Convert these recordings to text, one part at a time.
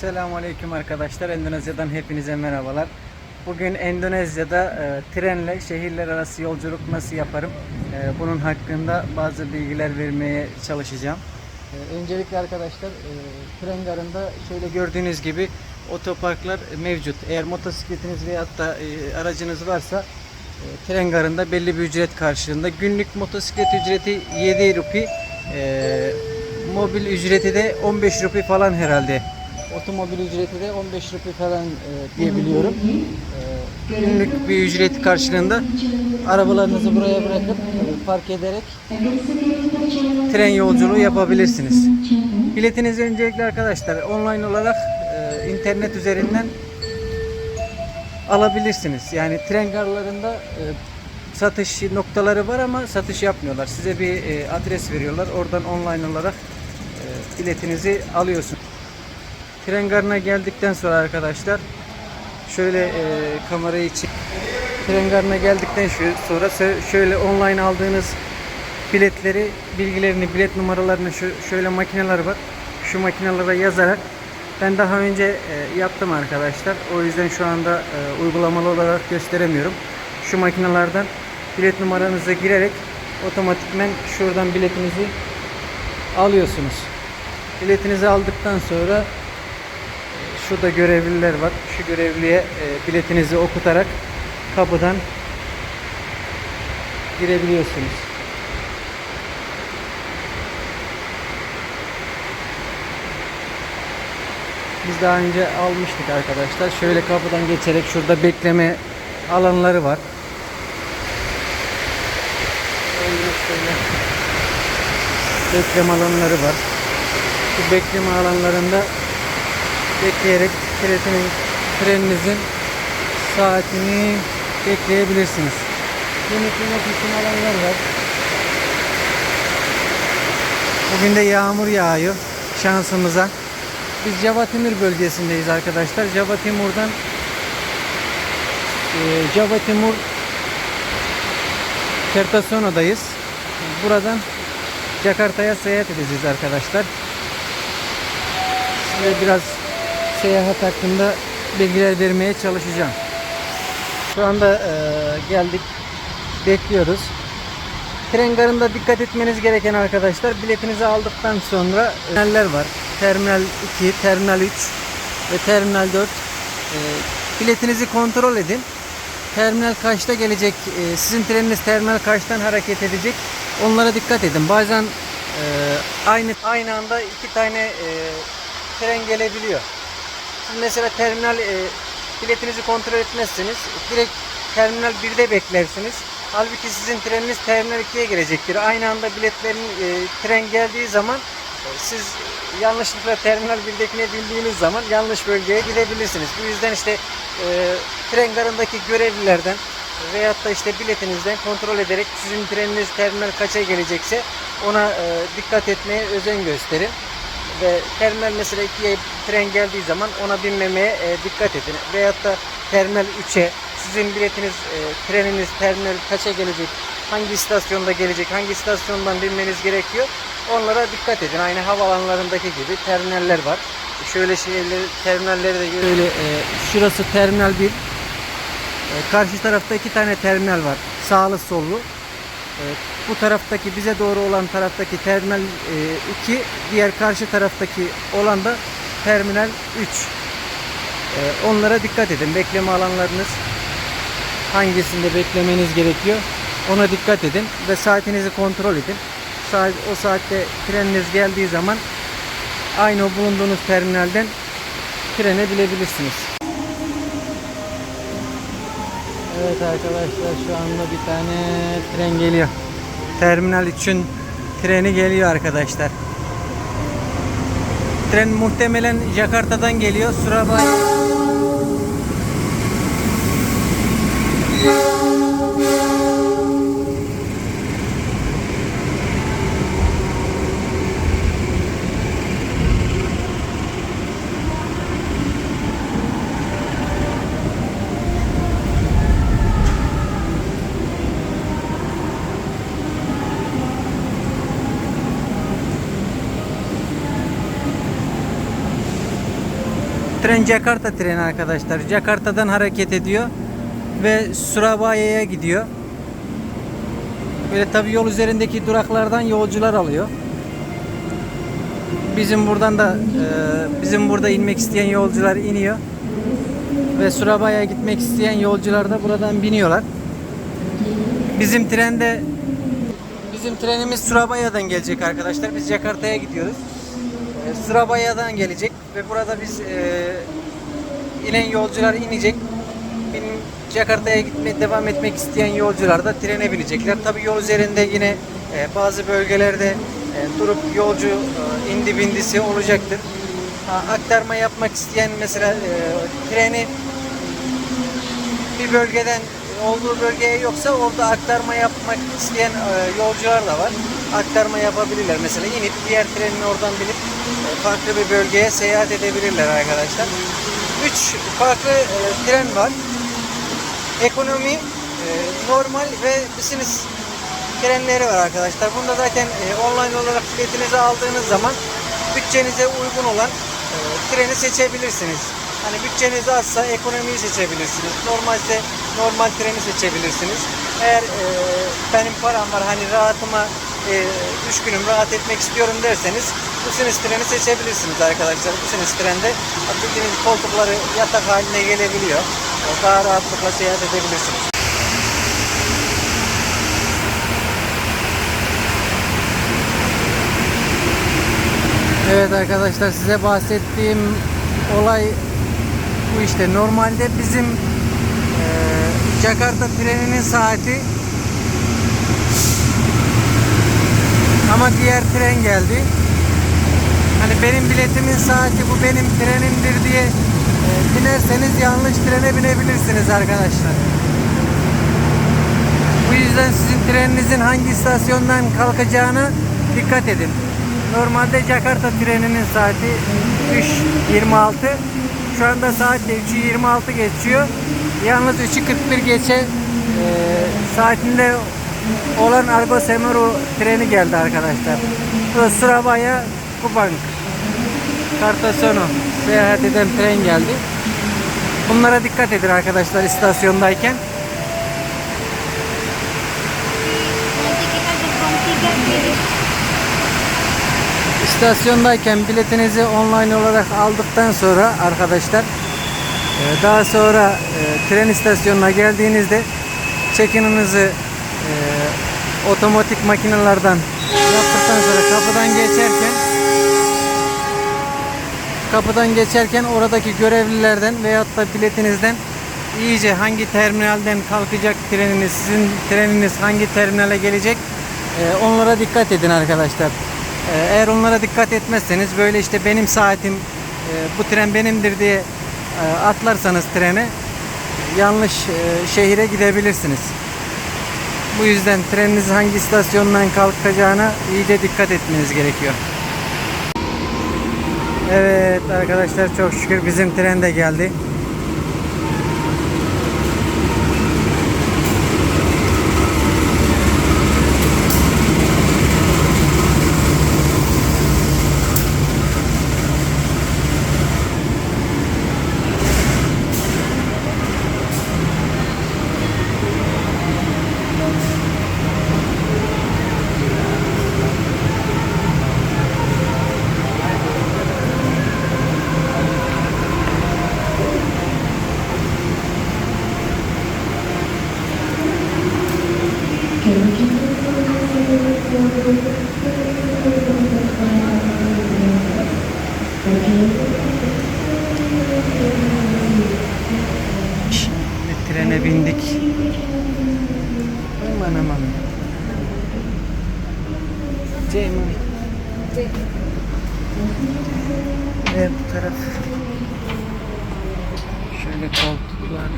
Selamun Aleyküm arkadaşlar. Endonezya'dan hepinize merhabalar. Bugün Endonezya'da e, trenle şehirler arası yolculuk nasıl yaparım? E, bunun hakkında bazı bilgiler vermeye çalışacağım. E, öncelikle arkadaşlar e, tren garında şöyle gördüğünüz gibi otoparklar mevcut. Eğer motosikletiniz veyahut da e, aracınız varsa e, tren garında belli bir ücret karşılığında. Günlük motosiklet ücreti 7 rupi. E, mobil ücreti de 15 rupi falan herhalde. Otomobil ücreti de 15 rupi falan e, diyebiliyorum. E, günlük bir ücret karşılığında arabalarınızı buraya bırakıp e, park ederek tren yolculuğu yapabilirsiniz. Biletinizi öncelikle arkadaşlar online olarak e, internet üzerinden alabilirsiniz. Yani tren garlarında e, satış noktaları var ama satış yapmıyorlar. Size bir e, adres veriyorlar. Oradan online olarak e, biletinizi alıyorsunuz. Tren garına geldikten sonra arkadaşlar şöyle e, kamerayı çek. Tren garına geldikten sonra şöyle online aldığınız biletleri, bilgilerini, bilet numaralarını şu şöyle makineler var. Şu makinelere yazarak ben daha önce e, yaptım arkadaşlar. O yüzden şu anda e, uygulamalı olarak gösteremiyorum. Şu makinelerden bilet numaranızı girerek otomatikmen şuradan biletinizi alıyorsunuz. Biletinizi aldıktan sonra Şurada görevliler var. Şu görevliye e, biletinizi okutarak kapıdan girebiliyorsunuz. Biz daha önce almıştık arkadaşlar. Şöyle kapıdan geçerek şurada bekleme alanları var. Bekleme alanları var. Bu bekleme alanlarında bekleyerek trenin, treninizin saatini bekleyebilirsiniz. Yemek yemek için alanlar var. Bugün de yağmur yağıyor şansımıza. Biz Java Timur bölgesindeyiz arkadaşlar. Java Timur'dan e, Java Timur Kertasona'dayız. Buradan Jakarta'ya seyahat edeceğiz arkadaşlar. Size biraz seyahat hakkında bilgiler vermeye çalışacağım. Şu anda e, geldik. Bekliyoruz. Tren garında dikkat etmeniz gereken arkadaşlar biletinizi aldıktan sonra terminaller var. Terminal 2, Terminal 3 ve Terminal 4. E, biletinizi kontrol edin. Terminal kaçta gelecek? e, sizin treniniz terminal kaçtan hareket edecek? Onlara dikkat edin. Bazen e, aynı aynı anda iki tane e, tren gelebiliyor. Siz mesela terminal e, biletinizi kontrol etmezseniz direkt terminal 1'de beklersiniz. Halbuki sizin treniniz terminal 2'ye gelecektir. Aynı anda biletlerin e, tren geldiği zaman e, siz yanlışlıkla terminal 1'dekine bindiğiniz zaman yanlış bölgeye gidebilirsiniz. Bu yüzden işte e, tren garındaki görevlilerden veyahut da işte biletinizden kontrol ederek sizin treniniz terminal kaça gelecekse ona e, dikkat etmeye özen gösterin ve terminal mesela 2'ye tren geldiği zaman ona binmemeye e, dikkat edin. Veyahut da terminal 3'e sizin biletiniz, e, treniniz terminal kaça gelecek, hangi istasyonda gelecek, hangi istasyondan binmeniz gerekiyor onlara dikkat edin. Aynı havaalanlarındaki gibi terminaller var. Şöyle şeyleri, terminalleri de. Şöyle, e, şurası terminal 1. E, karşı tarafta iki tane terminal var. Sağlı sollu. Evet, bu taraftaki bize doğru olan taraftaki terminal 2, diğer karşı taraftaki olan da terminal 3. E, onlara dikkat edin. Bekleme alanlarınız hangisinde beklemeniz gerekiyor ona dikkat edin ve saatinizi kontrol edin. Saat, o saatte treniniz geldiği zaman aynı o bulunduğunuz terminalden trene binebilirsiniz. Evet arkadaşlar şu anda bir tane tren geliyor. Terminal 3'ün treni geliyor arkadaşlar. Tren muhtemelen Jakarta'dan geliyor. Surabaya. Tren Jakarta treni arkadaşlar. Jakarta'dan hareket ediyor ve Surabaya'ya gidiyor. Böyle tabi yol üzerindeki duraklardan yolcular alıyor. Bizim buradan da e, bizim burada inmek isteyen yolcular iniyor. Ve Surabaya'ya gitmek isteyen yolcular da buradan biniyorlar. Bizim trende bizim trenimiz Surabaya'dan gelecek arkadaşlar. Biz Jakarta'ya gidiyoruz. E, Surabaya'dan gelecek ve burada biz e, inen yolcular inecek. Benim Jakarta'ya gitmeye devam etmek isteyen yolcular da trene binecekler. Tabii yol üzerinde yine e, bazı bölgelerde e, durup yolcu e, indi bindisi olacaktır. Ha, aktarma yapmak isteyen mesela e, treni bir bölgeden olduğu bölgeye yoksa orada aktarma yapmak isteyen e, yolcular da var. Aktarma yapabilirler. Mesela inip diğer trenin oradan binip farklı bir bölgeye seyahat edebilirler arkadaşlar. Üç farklı e, tren var. Ekonomi, e, normal ve business trenleri var arkadaşlar. Bunda zaten e, online olarak biletinizi aldığınız zaman bütçenize uygun olan e, treni seçebilirsiniz. Hani bütçeniz azsa ekonomiyi seçebilirsiniz. Normalse normal treni seçebilirsiniz. Eğer e, benim param var hani rahatıma e, üç günüm rahat etmek istiyorum derseniz business treni seçebilirsiniz arkadaşlar. Business trende bildiğiniz koltukları yatak haline gelebiliyor. Daha rahatlıkla seyahat edebilirsiniz. Evet arkadaşlar size bahsettiğim olay bu işte. Normalde bizim e, Jakarta treninin saati ama diğer tren geldi. Benim biletimin saati bu benim trenimdir diye e, binerseniz yanlış trene binebilirsiniz arkadaşlar. Bu yüzden sizin treninizin hangi istasyondan kalkacağına dikkat edin. Normalde Jakarta treninin saati 3.26. Şu anda saat de 3.26 geçiyor. Yalnız 3.41 geçe e, saatinde olan Argo Semeru treni geldi arkadaşlar. Surabaya Kubank. Kartasonu seyahat eden tren geldi. Bunlara dikkat edin arkadaşlar istasyondayken. İstasyondayken biletinizi online olarak aldıktan sonra arkadaşlar e, daha sonra e, tren istasyonuna geldiğinizde check-in'inizi e, otomatik makinelerden yaptıktan sonra kapıdan geçerken kapıdan geçerken oradaki görevlilerden veyahut da biletinizden iyice hangi terminalden kalkacak treniniz, sizin treniniz hangi terminale gelecek e, onlara dikkat edin arkadaşlar. E, eğer onlara dikkat etmezseniz böyle işte benim saatim e, bu tren benimdir diye atlarsanız trene yanlış şehire gidebilirsiniz. Bu yüzden treniniz hangi istasyondan kalkacağına iyice dikkat etmeniz gerekiyor. Evet arkadaşlar çok şükür bizim tren de geldi. Şimdi trene bindik. Aman aman. Ceyman. Evet bu taraf. Şöyle koltuklar.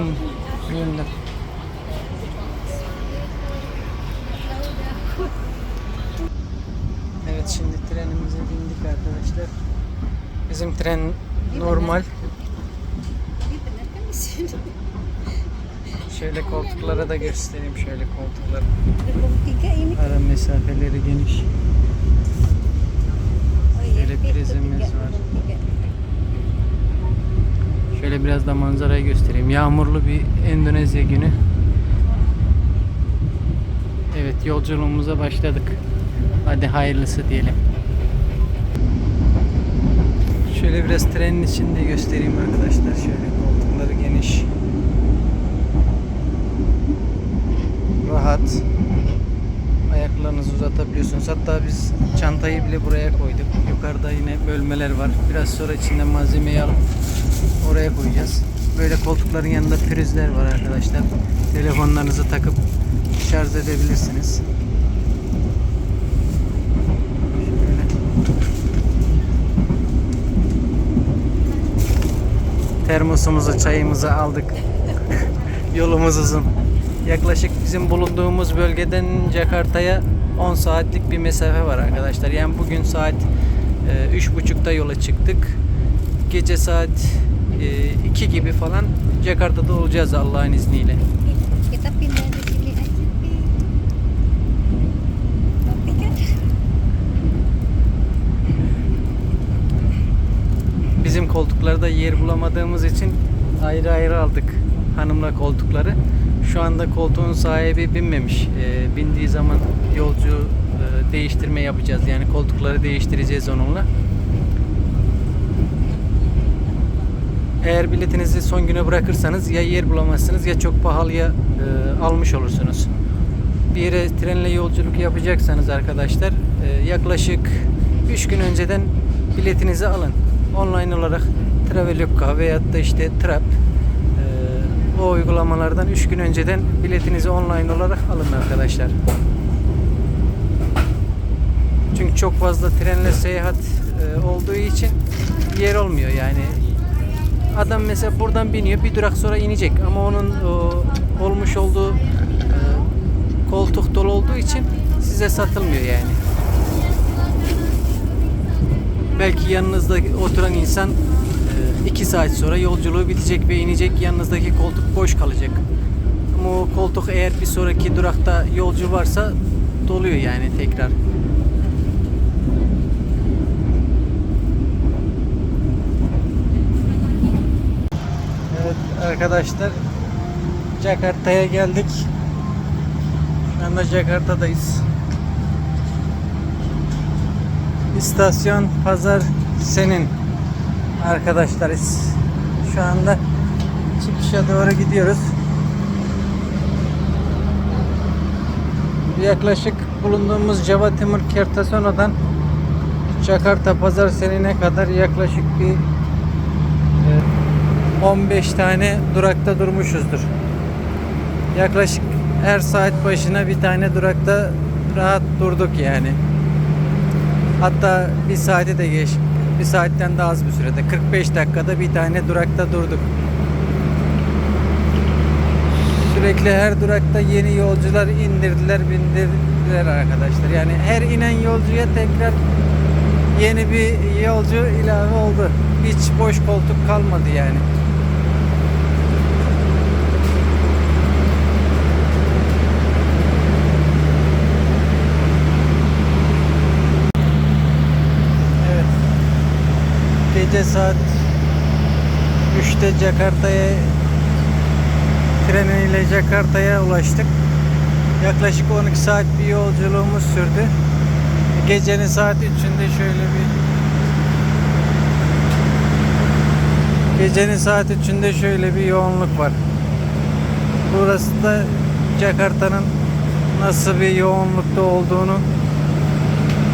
Hmm, yunda. Evet şimdi trenimize bindik arkadaşlar. Bizim tren normal. Şöyle koltuklara da göstereyim şöyle ini. Ara mesafeleri geniş. Şöyle prizimiz var. Şöyle biraz da manzarayı göstereyim. Yağmurlu bir Endonezya günü. Evet yolculuğumuza başladık. Hadi hayırlısı diyelim. Şöyle biraz trenin içinde göstereyim arkadaşlar. Şöyle koltukları geniş. Rahat. Ayaklarınızı uzatabiliyorsunuz. Hatta biz çantayı bile buraya koyduk. Yukarıda yine bölmeler var. Biraz sonra içinden malzemeyi alıp oraya koyacağız. Böyle koltukların yanında prizler var arkadaşlar. Telefonlarınızı takıp şarj edebilirsiniz. Şöyle. Termosumuzu, çayımızı aldık. Yolumuz uzun. Yaklaşık bizim bulunduğumuz bölgeden Jakarta'ya 10 saatlik bir mesafe var arkadaşlar. Yani bugün saat e, 3.30'da yola çıktık. Gece saat e, 2 gibi falan Jakarta'da olacağız Allah'ın izniyle. Kita pindah di Bizim koltuklarda yer bulamadığımız için ayrı ayrı aldık hanımla koltukları. Şu anda koltuğun sahibi binmemiş. Ee, bindiği zaman yolcu e, değiştirme yapacağız. Yani koltukları değiştireceğiz onunla. Eğer biletinizi son güne bırakırsanız ya yer bulamazsınız ya çok pahalıya e, almış olursunuz. Bir yere trenle yolculuk yapacaksanız arkadaşlar e, yaklaşık 3 gün önceden biletinizi alın. Online olarak Traveloka veyahut da işte Trap e, o uygulamalardan 3 gün önceden biletinizi online olarak alın arkadaşlar. Çünkü çok fazla trenle seyahat e, olduğu için yer olmuyor yani. Adam mesela buradan biniyor bir durak sonra inecek ama onun o, olmuş olduğu e, koltuk dolu olduğu için size satılmıyor yani. Belki yanınızda oturan insan 2 saat sonra yolculuğu bitecek ve inecek yanınızdaki koltuk boş kalacak. Ama o koltuk eğer bir sonraki durakta yolcu varsa doluyor yani tekrar. Evet arkadaşlar Jakarta'ya geldik. Şu anda Jakarta'dayız. İstasyon Pazar senin arkadaşlarız. Şu anda çıkışa doğru gidiyoruz. Yaklaşık bulunduğumuz Java Timur Kertasona'dan Jakarta Pazar Senin'e kadar yaklaşık bir 15 tane durakta durmuşuzdur. Yaklaşık her saat başına bir tane durakta rahat durduk yani. Hatta bir saate de geç, bir saatten daha az bir sürede 45 dakikada bir tane durakta durduk. Sürekli her durakta yeni yolcular indirdiler, bindirdiler arkadaşlar. Yani her inen yolcuya tekrar yeni bir yolcu ilave oldu. Hiç boş koltuk kalmadı yani. Gece saat 3'te Jakarta'ya treniyle Jakarta'ya ulaştık. Yaklaşık 12 saat bir yolculuğumuz sürdü. Gecenin saat 3'ünde şöyle bir Gecenin saat 3'ünde şöyle bir yoğunluk var. Burası da Jakarta'nın nasıl bir yoğunlukta olduğunu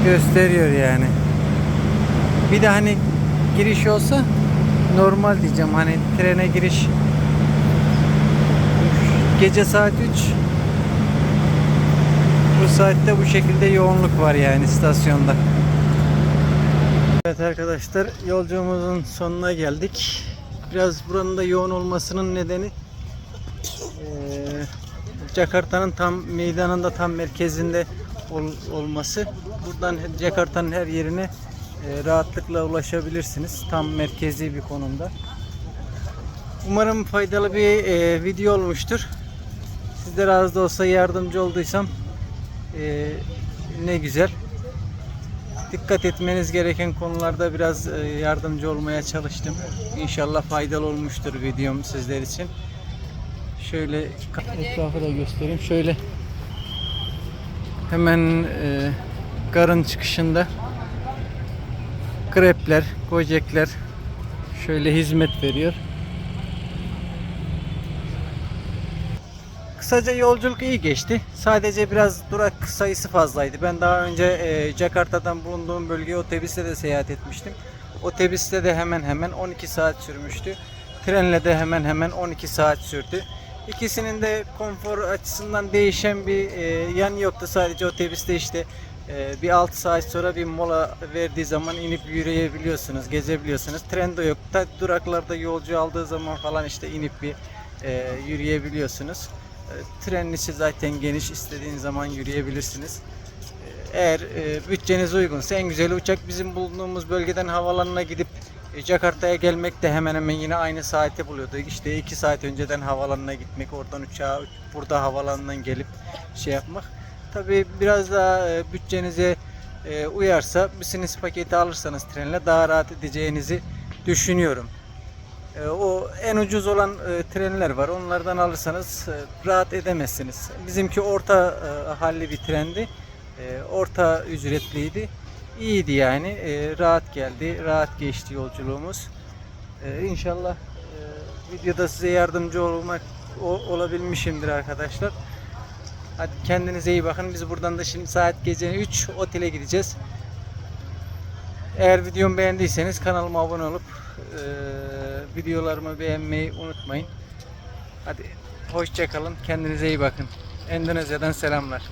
gösteriyor yani. Bir de hani giriş olsa normal diyeceğim. Hani trene giriş gece saat 3 bu saatte bu şekilde yoğunluk var yani istasyonda. Evet arkadaşlar yolculuğumuzun sonuna geldik. Biraz buranın da yoğun olmasının nedeni eee, Jakarta'nın tam meydanında tam merkezinde ol- olması. Buradan Jakarta'nın her yerine e, rahatlıkla ulaşabilirsiniz. Tam merkezi bir konumda. Umarım faydalı bir e, video olmuştur. Sizlere az da olsa yardımcı olduysam e, ne güzel. Dikkat etmeniz gereken konularda biraz e, yardımcı olmaya çalıştım. İnşallah faydalı olmuştur videom sizler için. Şöyle etrafı da göstereyim. Şöyle hemen e, garın çıkışında krepler, gojekler şöyle hizmet veriyor. Kısaca yolculuk iyi geçti. Sadece biraz durak sayısı fazlaydı. Ben daha önce e, Jakarta'dan bulunduğum bölgeye otobüsle de seyahat etmiştim. Otobüste de hemen hemen 12 saat sürmüştü. Trenle de hemen hemen 12 saat sürdü. İkisinin de konfor açısından değişen bir e, yan yoktu. Sadece otobüste işte bir 6 saat sonra bir mola verdiği zaman inip yürüyebiliyorsunuz, gezebiliyorsunuz. Trende yok. Da duraklarda yolcu aldığı zaman falan işte inip bir e, yürüyebiliyorsunuz. E, Trenin zaten geniş, istediğiniz zaman yürüyebilirsiniz. E, Eğer e, bütçeniz uygunsa en güzeli uçak bizim bulunduğumuz bölgeden havalanına gidip e, Jakarta'ya gelmek de hemen hemen yine aynı saate buluyordu. İşte 2 saat önceden havalanına gitmek, oradan uçağa burada havalanından gelip şey yapmak. Tabii biraz daha e, bütçenize e, uyarsa business paketi alırsanız trenle daha rahat edeceğinizi düşünüyorum. E, O en ucuz olan trenler var. Onlardan alırsanız rahat edemezsiniz. Bizimki orta halli bir trendi. Orta ücretliydi. İyiydi yani. Rahat geldi. Rahat geçti yolculuğumuz. İnşallah videoda size yardımcı olmak olabilmişimdir arkadaşlar. Hadi kendinize iyi bakın. Biz buradan da şimdi saat gece 3 otele gideceğiz. Eğer videomu beğendiyseniz kanalıma abone olup eee, videolarımı beğenmeyi unutmayın. Hadi hoşça kalın. Kendinize iyi bakın. Endonezya'dan selamlar.